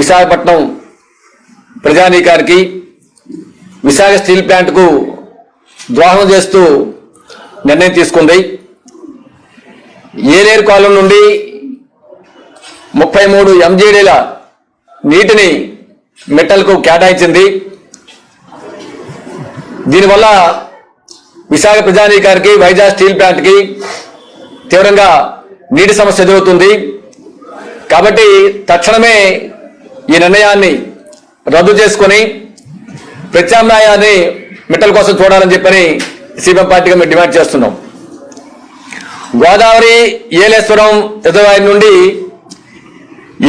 విశాఖపట్నం ప్రజానీకానికి విశాఖ స్టీల్ ప్లాంట్కు ద్రోహం చేస్తూ నిర్ణయం తీసుకుంది. ఏలేరు కాలం నుండి ముప్పై మూడు ఎంజీడీల నీటిని మెట్టలకు కేటాయించింది. దీనివల్ల విశాఖ ప్రజానీకానికి వైజాగ్ స్టీల్ ప్లాంట్కి తీవ్రంగా నీటి సమస్య ఎదురవుతుంది. కాబట్టి తక్షణమే ఈ నిర్ణయాన్ని రద్దు చేసుకొని ప్రత్యామ్నాయాన్ని మిట్టల కోసం చూడాలని చెప్పని సిపిఎం పార్టీగా మేము డిమాండ్ చేస్తున్నాం. గోదావరి ఏలేశ్వరం రిజర్వాయర్ నుండి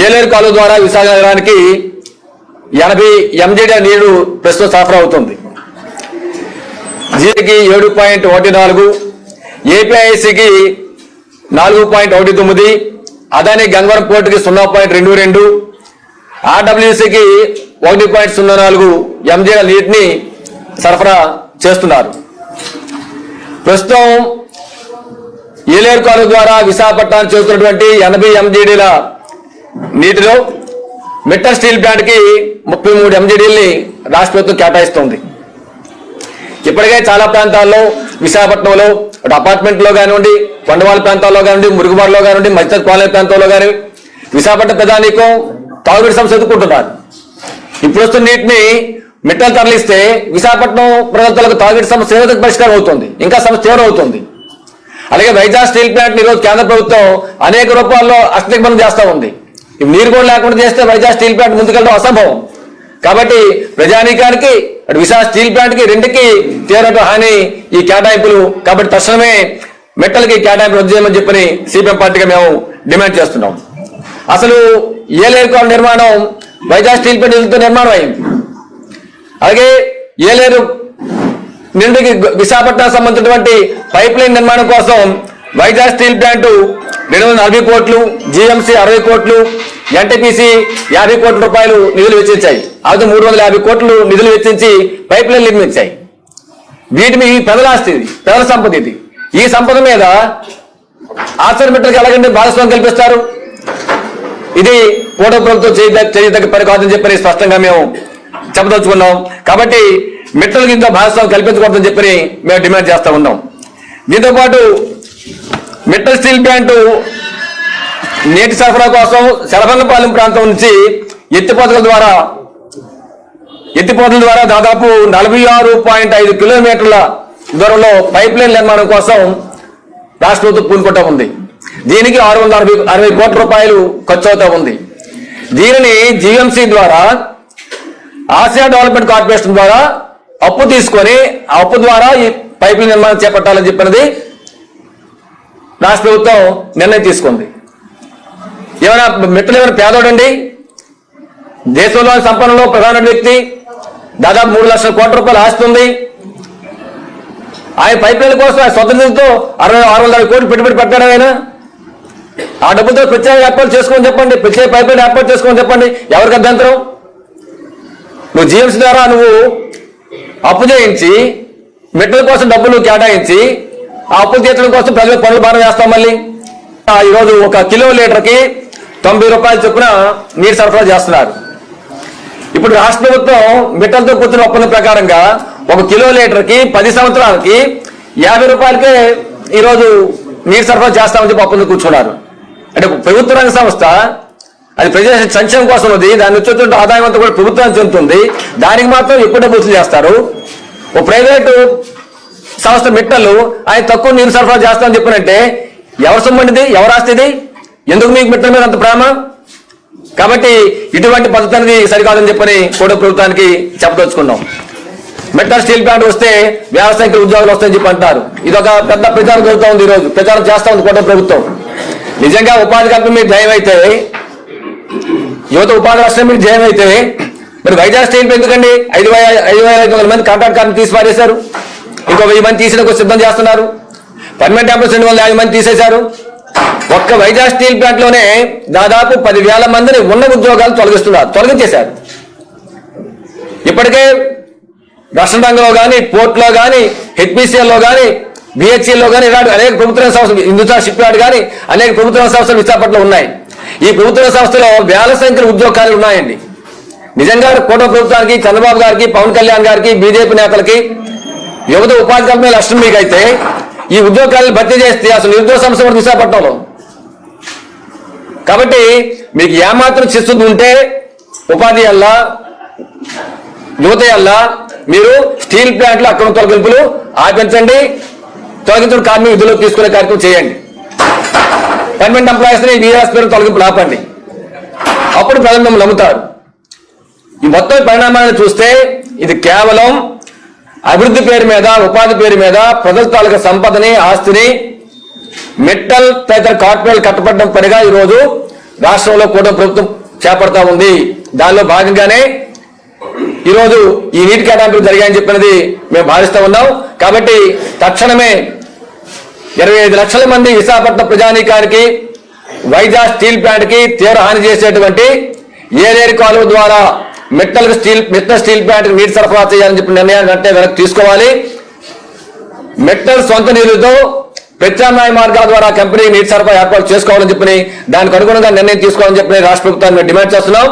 ఏలేరు కాలువ ద్వారా విశాఖ నగరానికి ఎనభై ఎంజీడీ నీరు ప్రస్తుతం సరఫరా అవుతుంది. జీకి ఏడు పాయింట్ ఒకటి నాలుగు ఏపీఐసికి నాలుగు పాయింట్ ఒకటి తొమ్మిది అదాని గంగవరం పోర్టుకి సున్నా పాయింట్ రెండు రెండు ఆర్డబ్ల్యూసికి ఒకటి పాయింట్ సున్నా నాలుగు ఎంజీల నీటిని సరఫరా చేస్తున్నారు. ప్రస్తుతం ఏలేరు కాలువ ద్వారా విశాఖపట్నానికి చేస్తున్నటువంటి ఎనభై ఎంజీడీల నీటిలో మిట్టర్ స్టీల్ ప్లాంట్కి ముప్పై మూడు ఎంజీడీల్ని రాష్ట్ర ప్రభుత్వం కేటాయిస్తోంది. ఇప్పటికే చాలా ప్రాంతాల్లో విశాఖపట్నంలో అటు అపార్ట్మెంట్లో కానివ్వండి కొండవాళ్ళ ప్రాంతాల్లో కానివ్వండి మురుగుబాడులో కానివ్వండి మధ్య కాలనీ ప్రాంతంలో కానివ్వండి విశాఖపట్నం ప్రధానికం తాగునీటి సమస్య ఎదుర్కొంటున్నారు. ఇప్పుడు వస్తున్న నీటిని మిట్టలు తరలిస్తే విశాఖపట్నం ప్రజలకు తాగునీటి సమస్య ఏ పరిష్కారం అవుతుంది. ఇంకా సమస్య తీవ్రం అవుతుంది. అలాగే వైజాగ్ స్టీల్ ప్లాంట్ ఈరోజు కేంద్ర ప్రభుత్వం అనేక రూపాల్లో అష్టదిగ్బంధం చేస్తూ ఉంది. ఇవి నీరు కూడా లేకుండా చేస్తే వైజాగ్ స్టీల్ ప్లాంట్ ముందుకెళ్ళడం అసంభవం. కాబట్టి ప్రజానీకానికి అటు విశాఖ స్టీల్ ప్లాంట్కి రెండుకి తీవ్రమైన హాని ఈ కేటాయింపులు. కాబట్టి తక్షణమే మెట్టలకి కేటాయింపు రద్దు చేయమని చెప్పని సిపిఎం పార్టీగా మేము డిమాండ్ చేస్తున్నాం. అసలు ఏలేరు కాలువ నిర్మాణం వైజాగ్ స్టీల్ ప్లాంట్ నిధులతో నిర్మాణం అయింది అలాగే ఏలేరు నిండుకి విశాఖపట్నం సంబంధించినటువంటి పైప్ లైన్ నిర్మాణం కోసం వైజాగ్ స్టీల్ ప్లాంట్ రెండు వందల నలభై కోట్లు జిఎంసీ అరవై కోట్లు ఎన్టీపీసీ యాభై కోట్ల రూపాయలు నిధులు వెచ్చించాయి. అది మూడు వందల యాభై కోట్లు నిధులు వెచ్చించి పైప్ లైన్ నిర్మించాయి. వీటి మీద ప్రజల ఆస్తి ఇది ప్రజల సంపద ఇది. ఈ సంపద మీద ఆశ్చర్యమిట్టలకు ఎలాగంటే భాగస్వామ్యం కల్పిస్తారు. ఇది కూట ప్రభుత్వం చేయదగ్గ పని కాదని చెప్పని స్పష్టంగా మేము చెప్పదలుచుకున్నాం. కాబట్టి మిట్టలు కింద భాగస్వామ్యం కల్పించకూడదని చెప్పని మేము డిమాండ్ చేస్తూ ఉన్నాం. దీంతో పాటు మిట్టల్ స్టీల్ ప్లాంట్ నీటి సరఫరా కోసం శరభంగపాలెం ప్రాంతం నుంచి ఎత్తిపోతల ద్వారా ఎత్తిపోతల ద్వారా దాదాపు నలభై ఆరు పాయింట్ ఐదు కిలోమీటర్ల దూరంలో పైప్ లైన్ నిర్మాణం కోసం రాష్ట్ర ప్రభుత్వం పూనుకుంటా ఉంది. దీనికి ఆరు వందల అరవై అరవై కోట్ల రూపాయలు ఖర్చు అవుతా ఉంది. దీనిని జిఎంసి ద్వారా ఆసియా డెవలప్మెంట్ కార్పొరేషన్ ద్వారా అప్పు తీసుకొని ఆ అప్పు ద్వారా ఈ పైపుల నిర్మాణం చేపట్టాలని చెప్పినది రాష్ట్ర ప్రభుత్వం నిర్ణయం తీసుకుంది. ఏమైనా మిత్రులు ఏమైనా పేదోడండి? దేశంలోని సంపన్నంలో ప్రధాన వ్యక్తి దాదాపు మూడు లక్షల కోట్ల రూపాయలు ఆస్తి ఉంది. ఆయన పైప్ కోసం ఆయన సొంత అరవై ఆరు వందల కోట్లు పెట్టుబడి పెట్టాడు ఆయన. ఆ డబ్బుతో ప్రత్యేక ఏర్పాటు చేసుకొని చెప్పండి ప్రత్యేక పైపులు ఏర్పాటు చేసుకొని చెప్పండి. ఎవరికి అభ్యంతరం? నువ్వు జిఎంసీ ద్వారా నువ్వు అప్పు చేయించి మెట్ల కోసం డబ్బులు కేటాయించి ఆ అప్పులు తీర్చడం కోసం ప్రజలకు పనులు భారం వేస్తాం మళ్ళీ. ఈరోజు ఒక కిలో లీటర్కి తొంభై రూపాయల చొప్పున నీరు సరఫరా చేస్తున్నారు. ఇప్పుడు రాష్ట్ర ప్రభుత్వం మిట్టలతో కూర్చున్న ఒప్పందం ప్రకారంగా ఒక కిలో లీటర్కి పది సంవత్సరాలకి యాభై రూపాయలకే ఈరోజు నీరు సరఫరా చేస్తామని చెప్పి ఒప్పందం కూర్చున్నారు. అంటే ప్రభుత్వ రంగ సంస్థ అది ప్రజల సంక్షేమం కోసం ఉంది దాని నుంచి ఆదాయం అంతా కూడా ప్రభుత్వానికి చెందుతుంది. దానికి మాత్రం ఎక్కువ డబ్బులు చేస్తారు. ఓ ప్రైవేటు సంస్థ మిట్టలు ఆయన తక్కువ నీరు సరఫరా చేస్తామని చెప్పినంటే ఎవరు సొమ్మండిది ఎవరు ఆస్తిది ఎందుకు మీకు మిట్టల మీద అంత ప్రేమ? కాబట్టి ఇటువంటి పద్ధతి అనేది సరికాదని చెప్పని కూడా ప్రభుత్వానికి చెప్పదలుచుకున్నాం. మెట్రల్ స్టీల్ ప్లాంట్ వస్తే వ్యవసాయక ఉద్యోగాలు వస్తాయని చెప్పి అంటారు. ఇది ఒక పెద్ద ప్రచారం జరుగుతూ ఉంది ఈరోజు. ప్రచారం చేస్తా ఉంది కోట ప్రభుత్వం. నిజంగా ఉపాధి కల్పన మీరు జయం యువత ఉపాధి రాష్ట్రం మీరు జయం అవుతుంది మరి వైజాగ్ స్టేట్ ఎందుకండి? ఐదు వేల ఐదు వేల ఐదు వందల మంది కాంట్రాక్ట్ కార్మికులు తీసి పారేశారు. ఇంకో వెయ్యి మంది తీసిన సిద్ధం చేస్తున్నారు. పర్మనెంట్ ఎంప్లాయీస్ రెండు వందల యాభై మంది తీసేశారు. ఒక్క వైజాగ్ స్టీల్ ప్లాంట్లోనే దాదాపు పదివేల మందిని ఉన్న ఉద్యోగాలు తొలగిస్తున్నారు తొలగించేశారు. ఇప్పటికే రక్షణ రంగంలో కానీ పోర్ట్లో కానీ హెచ్పిసిఎల్లో కానీ బిహెచ్ఎల్లో కానీ ఇలాంటి అనేక ప్రభుత్వ సంస్థలు హిందుతా షిప్ యార్డ్ కానీ అనేక ప్రభుత్వ సంస్థలు విశాఖపట్నంలో ఉన్నాయి. ఈ ప్రభుత్వ సంస్థలో వేల సంఖ్యలో ఉద్యోగాలు ఉన్నాయండి. నిజంగా కోట ప్రభుత్వానికి చంద్రబాబు గారికి పవన్ కళ్యాణ్ గారికి బీజేపీ నేతలకి యువత ఉపాధి కల్పన లక్ష్యం మీకైతే ఈ ఉద్యోగాలను భర్తీ చేస్తే అసలు నిరుద్యోగ సంస్థ కూడా విశాఖపట్నంలో. కాబట్టి మీకు ఏమాత్రం శిస్తుంది ఉంటే ఉపాధి అల్లా యువత అల్లా మీరు స్టీల్ ప్లాంట్లు అక్కడ తొలగింపులు ఆపించండి. తొలగించిన కార్మిక విధులు తీసుకునే కార్యక్రమం చేయండి. పర్మనెంట్ ఎంప్లాయీస్ని వీఆర్ఎస్ పేరు తొలగింపులు ఆపండి. అప్పుడు ప్రజలు మిమ్మల్ని నమ్ముతారు. ఈ మొత్తం పరిణామాలను చూస్తే ఇది కేవలం అభివృద్ధి పేరు మీద ఉపాధి పేరు మీద ప్రజల తాలూకా సంపదని ఆస్తిని మెట్టల్ తదితర కార్పొరేట్లు కట్టబడడం పనిగా ఈరోజు రాష్ట్రంలో కూడా ప్రభుత్వం చేపడతా ఉంది. దానిలో భాగంగానే ఈ రోజు ఈ నీటి కేటాయింపులు జరిగాయని చెప్పినది మేము భావిస్తూ ఉన్నాం. కాబట్టి తక్షణమే ఇరవై ఐదు లక్షల మంది విశాఖపట్నం ప్రజానీకానికి వైజాగ్ స్టీల్ ప్లాంట్కి తీవ్ర హాని చేసేటువంటి ఏలేరు కాలువ ద్వారా మెట్టల్ స్టీల్ మెట్టల్ స్టీల్ ప్లాంట్కి నీటి సరఫరా చేయాలని చెప్పి నిర్ణయాన్ని అంటే వెనక్కి తీసుకోవాలి. మెట్టల్ సొంత నీరుతో ప్రత్యామ్నాయ మార్గాల ద్వారా కంపెనీ నీటి సరఫరా ఏర్పాటు చేసుకోవాలని చెప్పి దానికి అనుగుణంగా నిర్ణయం తీసుకోవాలని చెప్పి రాష్ట్ర ప్రభుత్వాన్ని డిమాండ్ చేస్తున్నాం.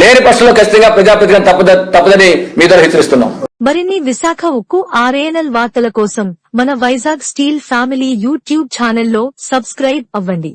లేని పక్షంలో ఖచ్చితంగా ప్రజాప్రతిగా తప్పద తప్పదని మీ ద్వారా హెచ్చరిస్తున్నాం. మరిన్ని విశాఖ ఉక్కు ఆర్ఏఎన్ఎల్ వార్తల కోసం మన వైజాగ్ స్టీల్ ఫ్యామిలీ యూట్యూబ్ ఛానల్లో సబ్స్క్రైబ్ అవ్వండి.